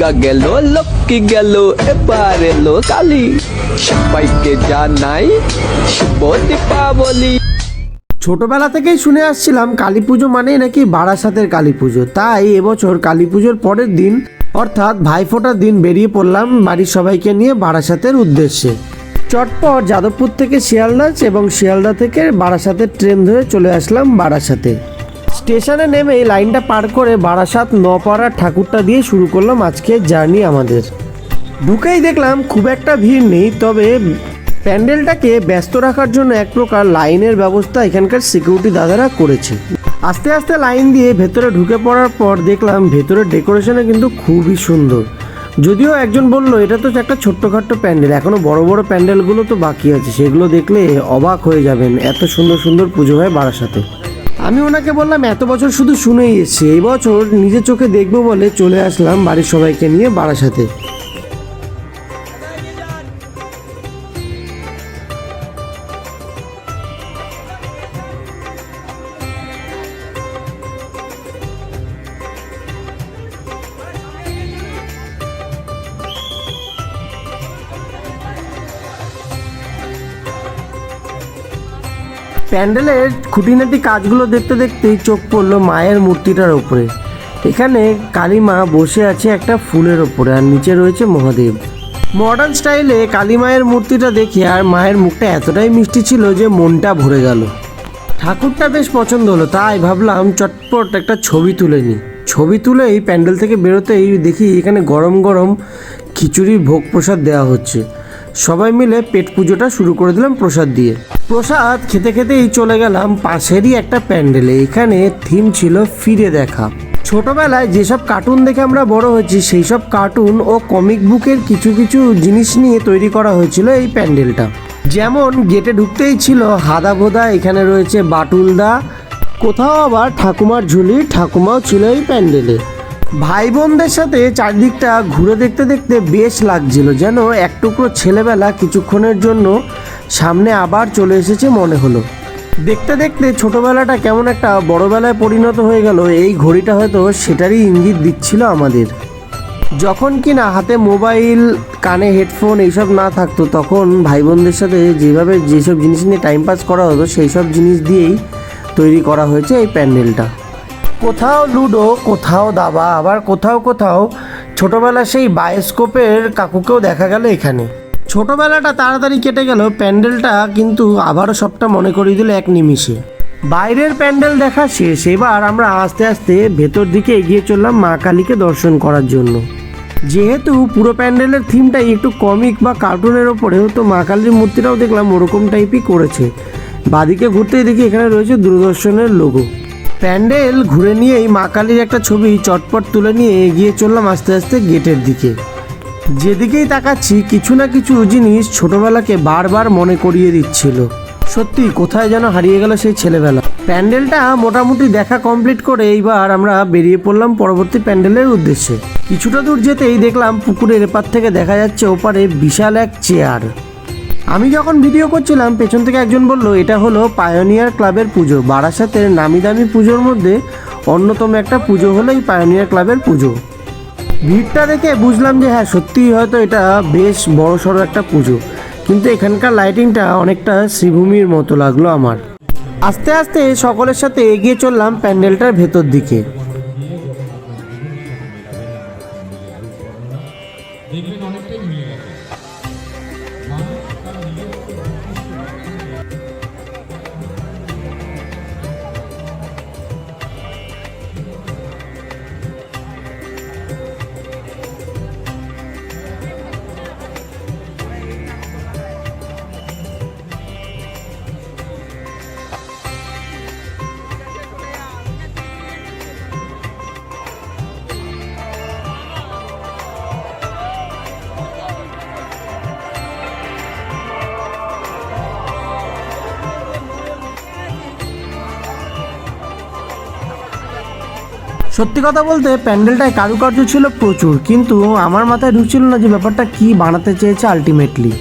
দুর্গা গেল, লক্ষ্মী গেল, এবার এলো কালী। সবাইকে জানাই শুভ দীপাবলি। ছোটবেলা থেকেই শুনে আসছিলাম, কালী পুজো মানেই নাকি বারাসাতের কালী পুজো। তাই এবছর কালী পুজোর পরের দিন, অর্থাৎ ভাইফোঁটার দিন বেরিয়ে পড়লাম বাড়ির সবাইকে নিয়ে বারাসাতের উদ্দেশ্যে। চটপট যাদবপুর থেকে শিয়ালদাস এবং শিয়ালদা থেকে বারাসাতের ট্রেন ধরে চলে আসলাম বারাসাতে। স্টেশনে নেমে এই লাইনটা পার করে বারাসাত নপাড়া ঠাকুরটা দিয়ে শুরু করলাম আজকের জার্নি আমাদের। ঢুকেই দেখলাম খুব একটা ভিড় নেই, তবে প্যান্ডেলটাকে ব্যস্ত রাখার জন্য এক প্রকার লাইনের ব্যবস্থা এখানকার সিকিউরিটি দাদারা করেছে। আস্তে আস্তে লাইন দিয়ে ভেতরে ঢুকে পড়ার পর দেখলাম ভেতরের ডেকোরেশনে কিন্তু খুবই সুন্দর। যদিও একজন বলল, এটা তো একটা ছোট্টখাট্ট প্যান্ডেল, এখনও বড় বড় প্যান্ডেলগুলো তো বাকি আছে, সেগুলো দেখলে অবাক হয়ে যাবেন, এত সুন্দর সুন্দর পুজো হয় বারাসাতে। আমি ওনাকে বললাম, এত বছর শুধু শুনেই এসেছি। এই বছর নিজের চোখে দেখব বলে চলে আসলাম বাড়ির সবাইকে নিয়ে বারাসাতে। প্যান্ডেলের খুঁটিনাটি কাজগুলো দেখতে দেখতেই চোখ পড়ল মায়ের মূর্তিটার ওপরে এখানে কালী মা বসে আছে একটা ফুলের ওপরে আর নিচে রয়েছে মহাদেব। মডার্ন স্টাইলে কালী মায়ের মূর্তিটা দেখে আর মায়ের মুখটা এতটাই মিষ্টি ছিল যে মনটা ভরে গেল। ঠাকুরটা বেশ পছন্দ হলো, তাই ভাবলাম চটপট একটা ছবি তুলে নিই। ছবি তুলেই প্যান্ডেল থেকে বেরোতেই দেখি এখানে গরম গরম খিচুড়ি ভোগ প্রসাদ দেওয়া হচ্ছে। সবাই মিলে পেট পুজোটা শুরু করে দিলাম প্রসাদ দিয়ে। প্রসাদ খেতে খেতেই চলে গেলাম পাশেরই একটা প্যান্ডেলে। এখানে থিম ছিল ফিরে দেখা। ছোটবেলায় যেসব কার্টুন দেখে আমরা বড় হয়েছি সেই সব কার্টুন ও কমিক বুকের কিছু কিছু জিনিস নিয়ে তৈরি করা হয়েছিল এই প্যান্ডেলটা। যেমন গেটে ঢুকতেই ছিল হাদা ভোদা এখানে রয়েছে বাটুলদা, কোথাও আবার ঠাকুমার ঝুলি, ঠাকুমাও ছিল এই প্যান্ডেলে। ভাই বোনদের সাথে চারদিকটা ঘুরে দেখতে দেখতে বেশ লাগছিল, যেন এক টুকরো ছেলেবেলা কিছুক্ষণের জন্য সামনে আবার চলে এসেছে মনে হলো। দেখতে দেখতে ছোটবেলাটা কেমন একটা বড়বেলায় পরিণত হয়ে গেল, এই ঘড়িটা হয়তো সেটারই ইঙ্গিত দিচ্ছিল আমাদের। যখন কিনা হাতে মোবাইল, কানে হেডফোন এইসব না থাকতো, তখন ভাই বোনদের সাথে যেভাবে যেসব জিনিস নিয়ে টাইম পাস করা হতো সেই সব জিনিস দিয়েই তৈরি করা হয়েছে এই প্যান্ডেলটা। কোথাও লুডো, কোথাও দাবা, আবার কোথাও কোথাও ছোটবেলা সেই বায়োস্কোপের কাকুকেও দেখা গেল এখানে। ছোটবেলাটা তাড়াতাড়ি কেটে গেল, প্যান্ডেলটা কিন্তু আবারও সবটা মনে করিয়ে দিল এক নিমিষে। বাইরের প্যান্ডেল দেখা শেষ, এবার আমরা আস্তে আস্তে ভেতর দিকে এগিয়ে চললাম মা কালীকে দর্শন করার জন্য। যেহেতু পুরো প্যান্ডেলের থিমটাই একটু কমিক বা কার্টুনের ওপরেও, তো মা কালীর মূর্তিটাও দেখলাম ওরকম টাইপই করেছে। বাদিকে ঘুরতেই দেখি এখানে রয়েছে দূরদর্শনের লোগো। প্যান্ডেল ঘুরে নিয়েই মা কালীর একটা ছবি চটপট তুলে নিয়ে এগিয়ে চললাম আস্তে আস্তে গেটের দিকে। যেদিকেই তাকাচ্ছি, কিছু না কিছু জিনিস ছোটবেলাকে বারবার মনে করিয়ে দিচ্ছিল। সত্যি, কোথায় যেন হারিয়ে গেল সেই ছেলেবেলা। প্যান্ডেলটা মোটামুটি দেখা কমপ্লিট করে এইবার আমরা বেরিয়ে পড়লাম পরবর্তী প্যান্ডেলের উদ্দেশ্যে। কিছুটা দূর যেতেই দেখলাম পুকুরের এপার থেকে দেখা যাচ্ছে ওপারে বিশাল এক চেয়ার। আমি যখন ভিডিও করছিলাম, পেছন থেকে একজন বলল, এটা হলো পায়োনিয়ার ক্লাবের পুজো। বারাসাতের নামি দামি পুজোর মধ্যে অন্যতম একটা পুজো হলো এই পায়োনিয়ার ক্লাবের পুজো। ভিড়টা দেখে বুঝলাম যে হ্যাঁ সত্যিই হয়তো এটা বেশ বড় সড়ো একটা পুজো। কিন্তু এখানকার লাইটিংটা অনেকটা শ্রীভূমির মতো লাগল আমার। আস্তে আস্তে সকলের সাথে এগিয়ে চললাম প্যান্ডেলটার ভেতর দিকে। সত্যি কথা বলতে প্যান্ডেলটায় কারুকার্য ছিল প্রচুর, কিন্তু আমার মাথায় ঢুকছিল না যে ব্যাপারটা কি বানাতে চেয়েছে আলটিমেটলি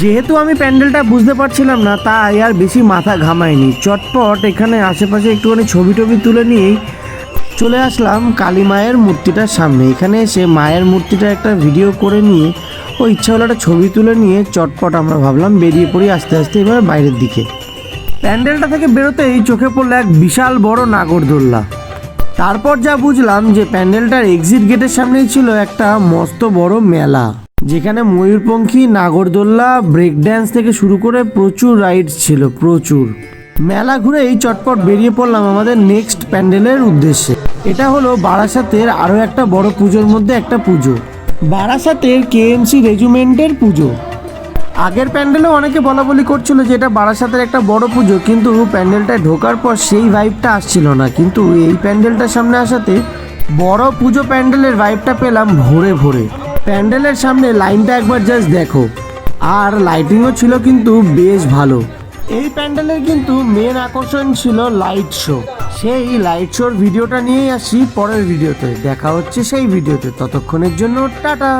যেহেতু আমি প্যান্ডেলটা বুঝতে পারছিলাম না, তাই আর বেশি মাথা ঘামায়নি চটপট এখানে আশেপাশে একটুখানি ছবি টবি তুলে নিয়েই চলে আসলাম কালী মায়ের মূর্তিটার সামনে। এখানে এসে মায়ের মূর্তিটা একটা ভিডিও করে নিয়ে ও ইচ্ছা হলো একটা ছবি তুলে নিয়ে চটপট আমরা ভাবলাম বেরিয়ে পড়ি আস্তে আস্তে এবার বাইরের দিকে। প্যান্ডেলটা থেকে বেরোতেই চোখে পড়ল এক বিশাল বড় নাগরদোল্লা। তারপর যা বুঝলাম যে প্যান্ডেলটার এক্সিট গেটের সামনেই ছিল একটা মস্ত বড় মেলা, যেখানে ময়ূরপঙ্খী, নাগরদোল্লা ব্রেক ড্যান্স থেকে শুরু করে প্রচুর রাইডস ছিল, প্রচুর। মেলা ঘুরে এই চটপট বেরিয়ে পড়লাম আমাদের নেক্সট প্যান্ডেলের উদ্দেশ্যে। এটা হলো বারাসাতের আরও একটা বড় পুজোর মধ্যে একটা পুজো। বারাসাতের কেএমসি রেজিমেন্টের পুজো। আগের প্যান্ডেলেও অনেকে বলা বলি করছিল যে এটা বারাসাতের একটা বড় পুজো, কিন্তু প্যান্ডেলটায় ঢোকার পর সেই ভাইবটা আসছিল না। কিন্তু এই প্যান্ডেলটার সামনে আসাতে বড় পুজো প্যান্ডেলের ভাইবটা পেলাম ভোরে ভোরে। প্যান্ডেলের সামনে লাইনটা একবার জাস্ট দেখো। আর লাইটিংও ছিল কিন্তু বেশ ভালো। এই প্যান্ডেলের কিন্তু মেন আকর্ষণ ছিল লাইট শো সেই লাইট শোর ভিডিওটা নিয়েই আসি পরের ভিডিওতে। দেখা হচ্ছে সেই ভিডিওতে। ততক্ষণের জন্য টাটা!